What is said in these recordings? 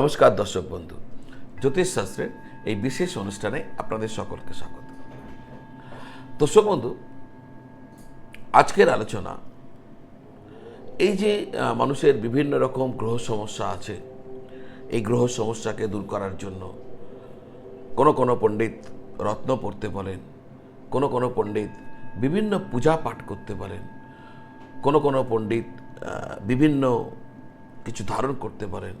নমস্কার, দর্শক বন্ধু। জ্যোতিষশাস্ত্রের এই বিশেষ অনুষ্ঠানে আপনাদের সকলকে স্বাগত। দর্শক বন্ধু, আজকের আলোচনা, এই যে মানুষের বিভিন্ন রকম গ্রহ সমস্যা আছে, এই গ্রহ সমস্যাকে দূর করার জন্য কোনো কোনো পণ্ডিত রত্ন পড়তে বলেন, কোনো কোনো পণ্ডিত বিভিন্ন পূজা পাঠ করতে বলেন, কোনো কোনো পণ্ডিত বিভিন্ন কিছু ধারণ করতে পারেন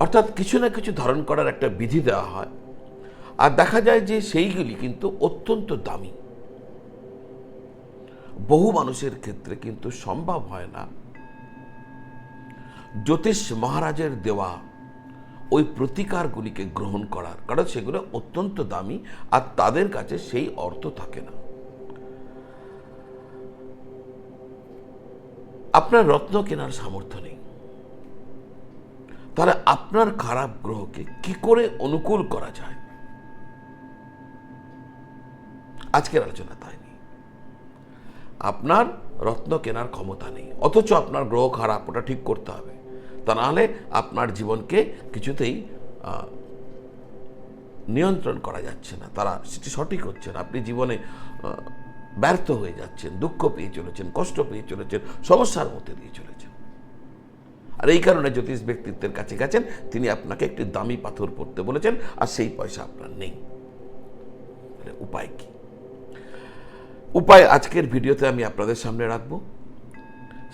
অর্থাৎ কিছু না কিছু ধারণ করার একটা বিধি দেওয়া হয়। আর দেখা যায় যে সেইগুলি কিন্তু অত্যন্ত দামি। বহু মানুষের ক্ষেত্রে কিন্তু সম্ভব হয় না। জ্যোতিষ মহারাজের দেওয়া ওই প্রতিকারগুলিকে গ্রহণ করার, কারণ সেগুলো অত্যন্ত দামি আর তাদের কাছে সেই অর্থ থাকে না। আপনার রত্ন কেনার সামর্থ্য নেই। তাহলে আপনার খারাপ গ্রহকে কি করে অনুকূল করা যায়? আজকের আলোচনা তাই নেই আপনার রত্ন কেনার ক্ষমতা নেই, অথচ আপনার গ্রহ খারাপ, ওটা ঠিক করতে হবে। তা নাহলে আপনার জীবনকে কিছুতেই নিয়ন্ত্রণ করা যাচ্ছে না। তারা সেটি সঠিক হচ্ছে না। আপনি জীবনে ব্যর্থ হয়ে যাচ্ছেন, দুঃখ পেয়ে চলেছেন, কষ্ট পেয়ে চলেছেন, সমস্যার মধ্যে দিয়ে চলেছেন। আর এই কারণে জ্যোতিষ ব্যক্তিত্বের কাছে গেছেন। তিনি আপনাকে একটি দামি পাথর পড়তে বলেছেন, আর সেই পয়সা আপনার নেই। উপায় কি? উপায় আজকের ভিডিওতে আমি আপনাদের সামনে রাখব।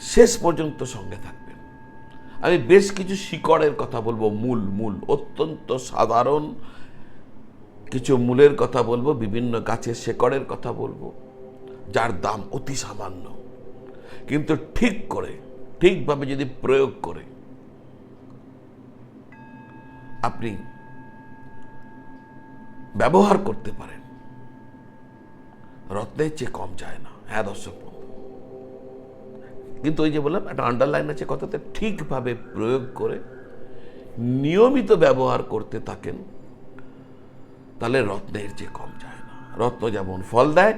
শেষ পর্যন্ত সঙ্গে থাকবেন। আমি বেশ কিছু শিকড়ের কথা বলব, মূল মূল, অত্যন্ত সাধারণ কিছু মূলের কথা বলব, বিভিন্ন গাছের শেকড়ের কথা বলব, যার দাম অতি সামান্য। কিন্তু ঠিক করে ঠিকভাবে যদি প্রয়োগ করে, আপনি ব্যবহার করতে পারেন। রত্নের চেয়ে কম যায় না। হ্যাঁ দর্শক, কিন্তু ওই যে বললাম, একটা আন্ডারলাইন আছে কথাতে ঠিকভাবে প্রয়োগ করে নিয়মিত ব্যবহার করতে থাকেন, তাহলে রত্নের চেয়ে কম যায় না। রত্ন যেমন ফল দেয়,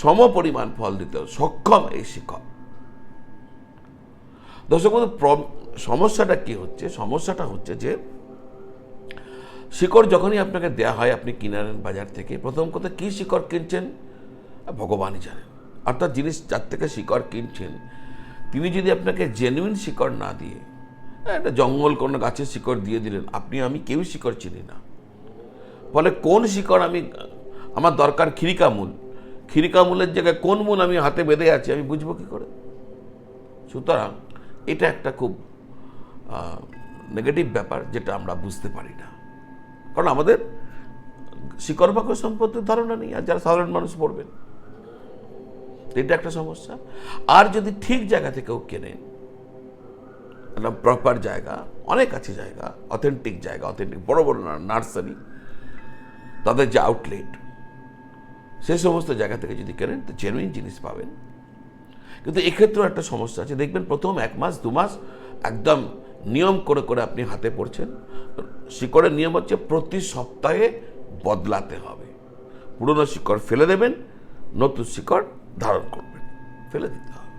সম পরিমাণ ফল দিতে সক্ষম এই শিক্ষক। দর্শক বন্ধু সমস্যাটা কি হচ্ছে? সমস্যাটা হচ্ছে যে, শিকড় যখনই আপনাকে দেয়া হয় আপনি কিনে আনেন বাজার থেকে, প্রথম কথা কি শিকড় কিনছেন? ভগবানই জানেন। অর্থাৎ জিনিস যার থেকে শিকড় কিনছেন, তিনি যদি আপনাকে জেনুইন শিকড় না দিয়ে, একটা জঙ্গল কোনো গাছের শিকড় দিয়ে দিলেন, আপনি, আমি কেউ শিকড় চিনি না। ফলে কোন শিকড় আমি, আমার দরকার খিরিকা মূল? খিরিকা মূলের জায়গায় কোন মূল আমি হাতে বেঁধে আছি, আমি বুঝব কি করে? সুতরাং এটা একটা খুব নেগেটিভ ব্যাপার যেটা আমরা বুঝতে পারি না। কারণ আমাদের শিকড় বাকড় সম্পর্কে ধারণা নেই, আর যারা সাধারণ মানুষ পড়বেন, এটা একটা সমস্যা। আর যদি ঠিক জায়গা থেকেও কেনেন একটা প্রপার জায়গা, অনেক আছে জায়গা অথেন্টিক জায়গা অথেন্টিক বড় বড় নার্সারি, তাদের যে আউটলেট সে সমস্ত জায়গা থেকে যদি কেনেন, তো জেনুইন জিনিস পাবেন। কিন্তু এক্ষেত্রেও একটা সমস্যা আছে। দেখবেন প্রথম এক মাস, দু মাস একদম নিয়ম করে করে আপনি হাতে পড়ছেন। শিকড়ের নিয়ম হচ্ছে প্রতি সপ্তাহে বদলাতে হবে। পুরনো শিকড় ফেলে দেবেন, নতুন শিকড় ধারণ করবেন। ফেলে দিতে হবে।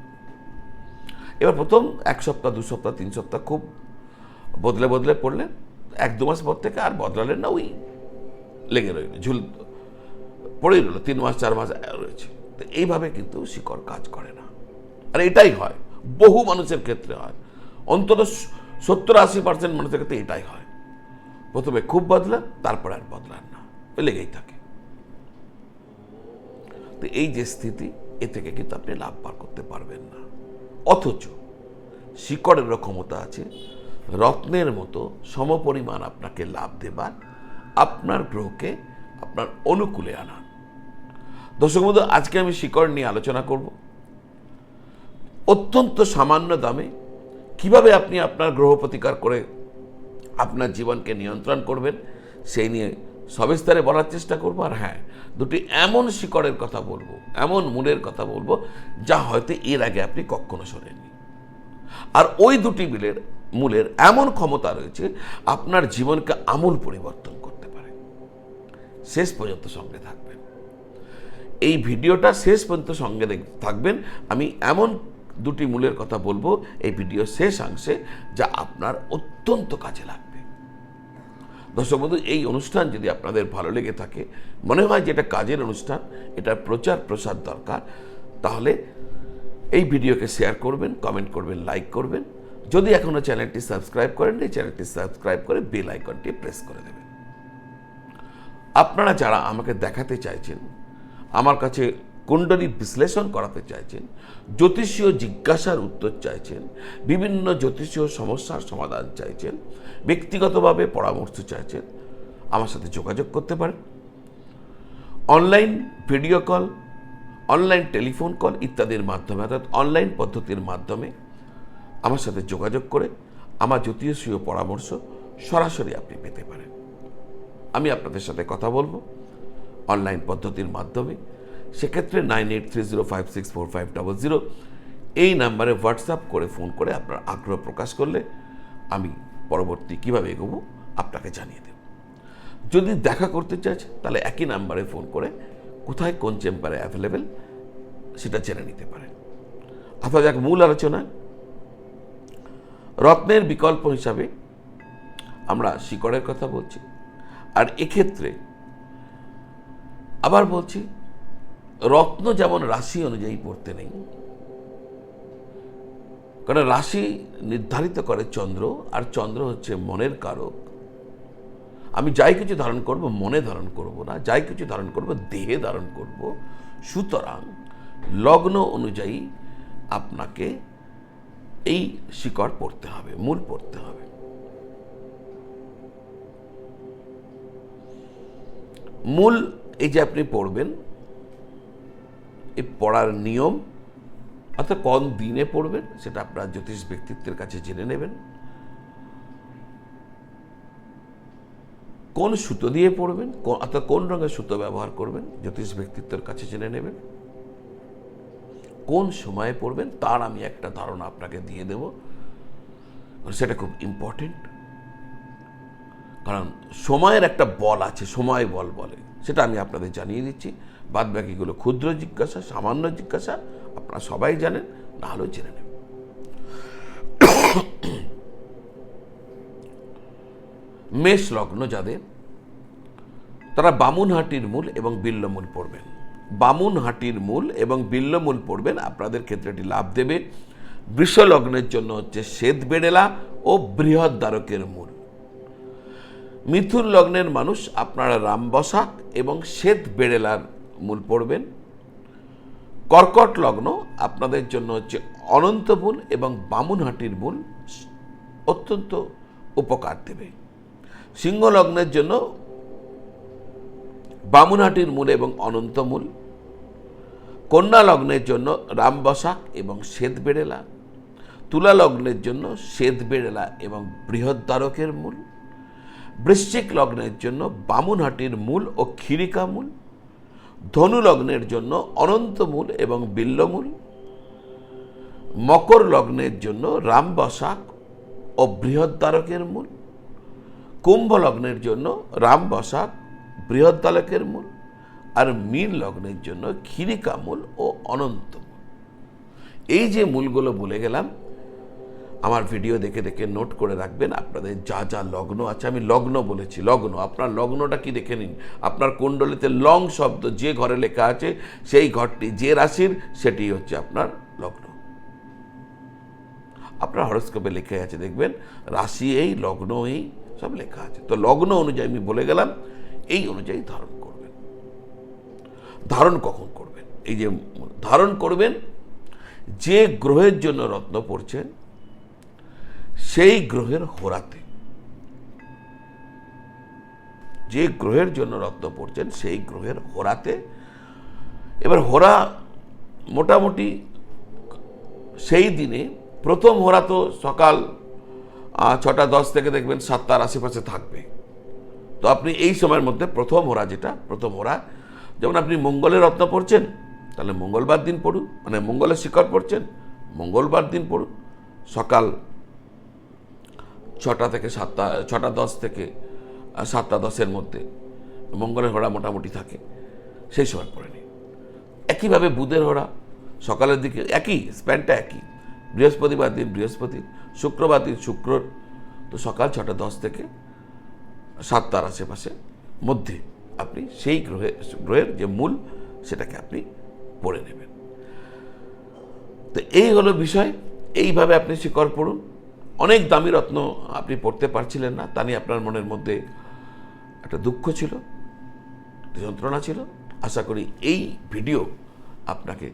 এবার প্রথম এক সপ্তাহ, দু সপ্তাহ, তিন সপ্তাহ খুব বদলে বদলে পড়লেন এক, দু মাস পর থেকে আর বদলালেন না, ওই লেগে রইল, ঝুল পড়েই রইল, তিন মাস, চার মাস রয়েছে। তো এইভাবে কিন্তু শিকড় কাজ করে না। আর এটাই হয়। বহু মানুষের ক্ষেত্রে হয়। অন্তত সত্তর আশি পার্সেন্ট মানুষের ক্ষেত্রে এটাই হয়। প্রথমে খুব বদলান, তারপরে আর বদলান না। লেগেই থাকে। তো এই যে স্থিতি, এ থেকে কিন্তু আপনি লাভ পার করতে পারবেন না। অথচ শিকড়েরও ক্ষমতা আছে। রত্নের মতো সমপরিমাণ আপনাকে লাভ দেবার, আপনার গ্রহকে আপনার অনুকূলে আনা দর্শক বন্ধু, আজকে আমি শিকড় নিয়ে আলোচনা করব। অত্যন্ত সামান্য দামে কীভাবে আপনি আপনার গ্রহ প্রতিকার করে আপনার জীবনকে নিয়ন্ত্রণ করবেন, সেই নিয়ে সবিস্তারে বলার চেষ্টা করব। আর হ্যাঁ দুটি এমন শিকড়ের কথা বলব, এমন মূলের কথা বলব, যা হয়তো এর আগে আপনি কখনো শোনেননি। আর ওই দুটি মিলের, মূলের এমন ক্ষমতা রয়েছে, আপনার জীবনকে আমূল পরিবর্তন করতে পারে। শেষ পর্যন্ত সঙ্গে থাকবেন। এই ভিডিওটা শেষ পর্যন্ত সঙ্গে থাকবেন। আমি এমন দুটি মূলের কথা বলব এই ভিডিও শেষ অংশে, যা আপনার অত্যন্ত কাজে লাগবে। দর্শক বন্ধু, এই অনুষ্ঠান যদি আপনাদের ভালো লেগে থাকে, মনে হয় যে এটা কাজের অনুষ্ঠান, এটার প্রচার প্রসার দরকার, তাহলে এই ভিডিওকে শেয়ার করবেন, কমেন্ট করবেন, লাইক করবেন। যদি এখনও চ্যানেলটি সাবস্ক্রাইব করেন এই চ্যানেলটি সাবস্ক্রাইব করে বেল আইকনটি প্রেস করে দেবেন। আপনারা যারা আমাকে দেখাতে চাইছেন, আমার কাছে কুণ্ডলী বিশ্লেষণ করাতে চাইছেন, জ্যোতিষীয় জিজ্ঞাসার উত্তর চাইছেন, বিভিন্ন জ্যোতিষীয় সমস্যার সমাধান চাইছেন, ব্যক্তিগতভাবে পরামর্শ চাইছেন। আমার সাথে যোগাযোগ করতে পারেন। Online video call, online telephone call ইত্যাদির মাধ্যমে, অর্থাৎ অনলাইন পদ্ধতির মাধ্যমে আমার সাথে যোগাযোগ করে আমার জ্যোতিষীয় পরামর্শ সরাসরি আপনি পেতে পারেন। আমি আপনাদের সাথে কথা বলব। অনলাইন পদ্ধতির মাধ্যমে সেক্ষেত্রে nine eight three zero five six four five double zero এই নাম্বারে হোয়াটসঅ্যাপ করে ফোন করে আপনার আগ্রহ প্রকাশ করলে আমি পরবর্তী কীভাবে এগোবো আপনাকে জানিয়ে দেব। যদি দেখা করতে চাইছেন তাহলে একই নাম্বারে ফোন করে কোথায় কোন চেম্বারে অ্যাভেলেবেল সেটা জেনে নিতে পারেন। অথবা যাক মূল আলোচনা। রত্নের বিকল্প হিসাবে আমরা শিকড়ের কথা বলছি। আর এক্ষেত্রে আবার বলছি রত্ন যেমন রাশি অনুযায়ী পড়তে নেই, কারণ রাশি নির্ধারিত করে চন্দ্র, আর চন্দ্র হচ্ছে মনের কারক। আমি যাই কিছু ধারণ করব, মনে ধারণ করব না, যাই কিছু ধারণ করব, দেহে ধারণ করব। সুতরাং লগ্ন অনুযায়ী আপনাকে এই শিকড় পড়তে হবে, মূল পড়তে হবে। মূল এই যে আপনি পড়বেন এই পড়ার নিয়ম, অর্থাৎ কোন দিনে পড়বেন সেটা আপনার জ্যোতিষ ব্যক্তিত্বের কাছে জেনে নেবেন। কোন সুতো দিয়ে পড়বেন অর্থাৎ কোন রঙের সুতো ব্যবহার করবেন, জ্যোতিষ ব্যক্তিত্বের কাছে জেনে নেবেন। কোন সময়ে পড়বেন, তার আমি একটা ধারণা আপনাকে দিয়ে দেব। সেটা খুব ইম্পর্টেন্ট কারণ সময়ের একটা বল আছে, সময় বল বলে। সেটা আমি আপনাদের জানিয়ে দিচ্ছি। বাদ বাকিগুলো ক্ষুদ্র জিজ্ঞাসা, সামান্য জিজ্ঞাসা, আপনারা সবাই জানেন, না হলেও জেনে নেবেন। মেষ লগ্ন যাদের, তারা বামুনহাটির মূল এবং বিল্লমূল পড়বেন। বামুনহাটির মূল এবং বিল্লমূল পড়বেন, আপনাদের ক্ষেত্রে এটি লাভ দেবে। বৃষ লগ্নের জন্য হচ্ছে শ্বেত বেড়েলা ও বৃহৎ দ্বারকের মূল। মিথুন লগ্নের মানুষ আপনারা রামবসাক এবং শ্বেত বেড়েলার মূল পড়বেন। কর্কট লগ্ন আপনাদের জন্য হচ্ছে অনন্তমূল এবং বামুনহাটির মূল অত্যন্ত উপকার দেবে। সিংহ লগ্নের জন্য বামুনহাটির মূল এবং অনন্তমূল। কন্যা লগ্নের জন্য রামবসাক এবং শ্বেত বেড়েলা। তুলা লগ্নের জন্য শ্বেত বেড়েলা এবং বৃহৎ দ্বারকের মূল। বৃশ্চিক লগ্নের জন্য বামুনহাটির মূল ও ক্ষিরিকা মূল, ধনু লগ্নের জন্য অনন্তমূল এবং বিল্লমূল মকর লগ্নের জন্য রামবসাক ও বৃহৎ দ্বারকের মূল, কুম্ভ লগ্নের জন্য রামবসাক বৃহৎ দ্বারকের মূল আর মীন লগ্নের জন্য ক্ষিরিকা মূল ও অনন্ত মূল। এই যে মূলগুলো বলে গেলাম আমার ভিডিও দেখে দেখে নোট করে রাখবেন, আপনাদের যা যা লগ্ন আছে, আমি লগ্ন বলেছি, লগ্ন। আপনার লগ্নটা কি দেখে নিন। আপনার কুণ্ডলিতে লং শব্দ, যে ঘরে লেখা আছে, সেই ঘরটি যে রাশির, সেটি হচ্ছে আপনার লগ্ন। আপনার হরস্কোপে লেখা আছে, দেখবেন, রাশি এই, লগ্ন এই, সব লেখা আছে। তো লগ্ন অনুযায়ী আমি বলে গেলাম, এই অনুযায়ী ধারণ করবেন। ধারণ কখন করবেন? এই যে ধারণ করবেন, যে গ্রহের জন্য রত্ন পড়ছেন সেই গ্রহের হোরাতে যে গ্রহের জন্য রত্ন পড়ছেন, সেই গ্রহের হোরাতে এবার হোরা মোটামুটি সেই দিনে প্রথম হোরা তো সকাল ছটা দশ থেকে দেখবেন সাতটার আশেপাশে থাকবে। তো আপনি এই সময়ের মধ্যে প্রথম হোরা যেটা, প্রথম হোরা যেমন আপনি মঙ্গলের রত্ন পড়ছেন, তাহলে মঙ্গলবার দিন পড়ুন মানে মঙ্গলের শিকড় পড়ছেন, মঙ্গলবার দিন পড়ুন, সকাল ছটা থেকে সাতটা, ছটা দশ থেকে সাতটা দশের মধ্যে মঙ্গলের হোরা মোটামুটি থাকে। সেই সময় পড়ে নিন একইভাবে বুধের হোরা সকালের দিকে একই স্প্যানটা একই। বৃহস্পতিবার দিন বৃহস্পতি, শুক্রবার দিন শুক্রর তো সকাল ছটা দশ থেকে সাতটার আশেপাশে মধ্যে আপনি সেই গ্রহে, গ্রহের যে মূল সেটাকে আপনি পড়ে নেবেন। তো এই হলো বিষয়। এইভাবে আপনি শিকড় পড়ুন। অনেক দামি রত্ন আপনি পড়তে পারছিলেন না, তা নিয়ে আপনার মনের মধ্যে একটা দুঃখ ছিল যন্ত্রণা ছিল। আশা করি এই ভিডিও আপনাকে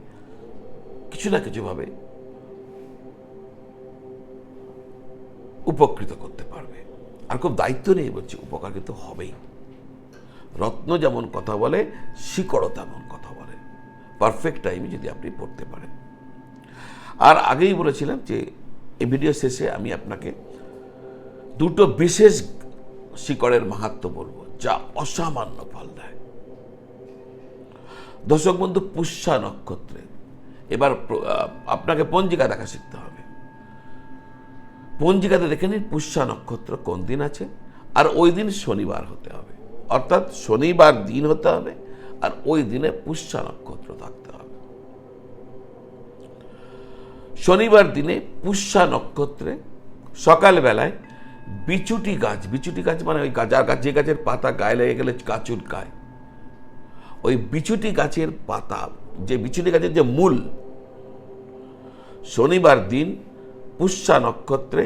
কিছু না কিছুভাবে উপকৃত করতে পারবে। আর খুব দায়িত্ব নিয়ে বলছি, উপকার কিন্তু হবেই। রত্ন যেমন কথা বলে, শিকড়ও তেমন কথা বলে। পারফেক্ট টাইমে যদি আপনি পড়তে পারেন। আর আগেই বলেছিলাম যে এই ভিডিও শেষে আমি আপনাকে দুটো বিশেষ শিকড়ের মাহাত্ম বলব, যা অসামান্য ফল দেয়। দর্শক বন্ধু, পুষ্যা নক্ষত্রে, এবার আপনাকে পঞ্জিকা দেখা শিখতে হবে। পঞ্জিকাতে দেখে নিন পুষ্যা নক্ষত্র কোন দিন আছে, আর ওই দিন শনিবার হতে হবে। অর্থাৎ শনিবার দিন হতে হবে, আর ওই দিনে পুষ্যা নক্ষত্র থাকতে শনিবার দিনে পুষ্যা নক্ষত্রে সকালবেলায় বিচুটি গাছ বিচুটি গাছ মানে ওই গাছ গাছ, যে গাছের পাতা গায়ে লেগে গেলে গাছুর গায়ে। ওই বিচুটি গাছের পাতা, যে বিচুটি গাছের যে মূল, শনিবার দিন পুষ্যা নক্ষত্রে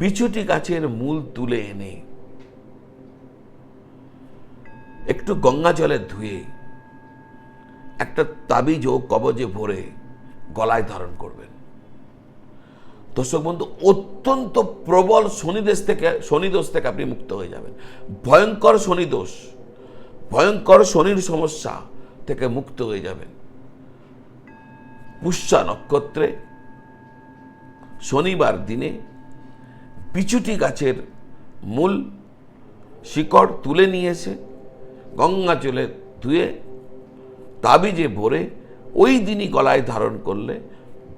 বিচুটি গাছের মূল তুলে এনে, একটু গঙ্গা জলে ধুয়ে, একটা তাবিজ ও কবজে ভরে গলায় ধারণ করবেন। দর্শক বন্ধু, অত্যন্ত প্রবল শনিদেশ থেকে শনিদোষ থেকে আপনি মুক্ত হয়ে যাবেন। ভয়ঙ্কর শনিদোষ ভয়ঙ্কর শনির সমস্যা থেকে মুক্ত হয়ে যাবেন। পুষ্যা নক্ষত্রে, শনিবার দিনে পিছুটি গাছের মূল শিকড় তুলে নিয়ে এসে গঙ্গা জলে ধুয়ে তাবিজে ভরে ওই দিনই গলায় ধারণ করলে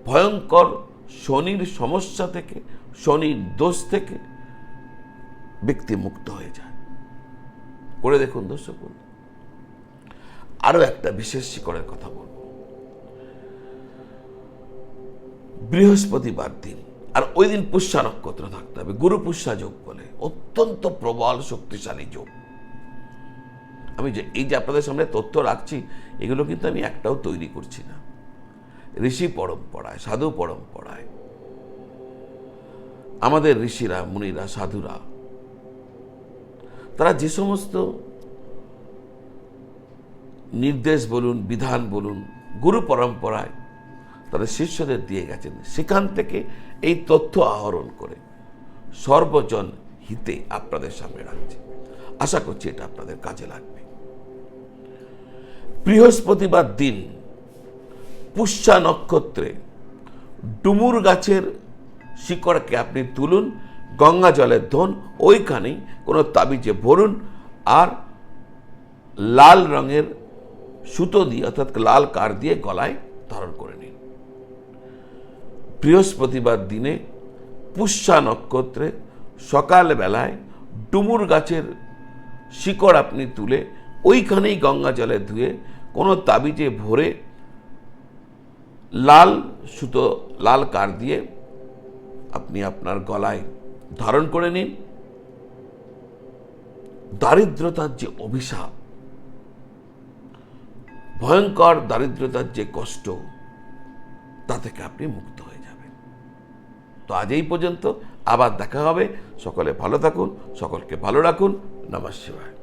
ভয়ঙ্কর শনির সমস্যা থেকে, শনির দোষ থেকে ব্যক্তি মুক্ত হয়ে যায়। করে দেখুন দর্শক আরও একটা বিশেষ শিকড়ের কথা বলব। বৃহস্পতিবার দিন, আর ওই দিন পুষ্যা নক্ষত্র থাকতে হবে। গুরু পুষ্যা যোগ বলে, অত্যন্ত প্রবল শক্তিশালী যোগ। আমি যে এই যে আপনাদের সামনে তথ্য রাখছি, এগুলো কিন্তু আমি একটাও তৈরি করছি না। ঋষি পরম্পরায়, সাধু পরম্পরায়। আমাদের ঋষিরা, মুনিরা, সাধুরা, তারা যে সমস্ত নির্দেশ বলুন, বিধান বলুন, গুরু পরম্পরায় তাদের শিষ্যদের দিয়ে গেছেন। সেখান থেকে এই তথ্য আহরণ করে সর্বজন হিতে আপনাদের সামনে রাখছে। আশা করছি এটা আপনাদের কাজে লাগবে। বৃহস্পতিবার দিন পুষ্যা নক্ষত্রে ডুমুর গাছের শিকড়কে আপনি তুলুন, গঙ্গা জলের ধন, ওইখানেই কোনো তাবিজে ভরুন আর লাল রঙের সুতো দিয়ে অর্থাৎ লাল কার দিয়ে গলায় ধারণ করে নিন। বৃহস্পতিবার দিনে পুষ্যা নক্ষত্রে সকালবেলায় ডুমুর গাছের শিকড় আপনি তুলে ওইখানেই গঙ্গা জলে ধুয়ে কোনো তাবিজে ভরে লাল সুতো, লাল কার দিয়ে আপনি আপনার গলায় ধারণ করে নিন। দারিদ্রতার যে অভিশাপ, ভয়ঙ্কর দারিদ্রতার যে কষ্ট, তা থেকে আপনি মুক্ত হয়ে যাবেন। তো আজ এই পর্যন্ত আবার দেখা হবে। সকলে ভালো থাকুন, সকলকে ভালো রাখুন। নমঃ শিবায়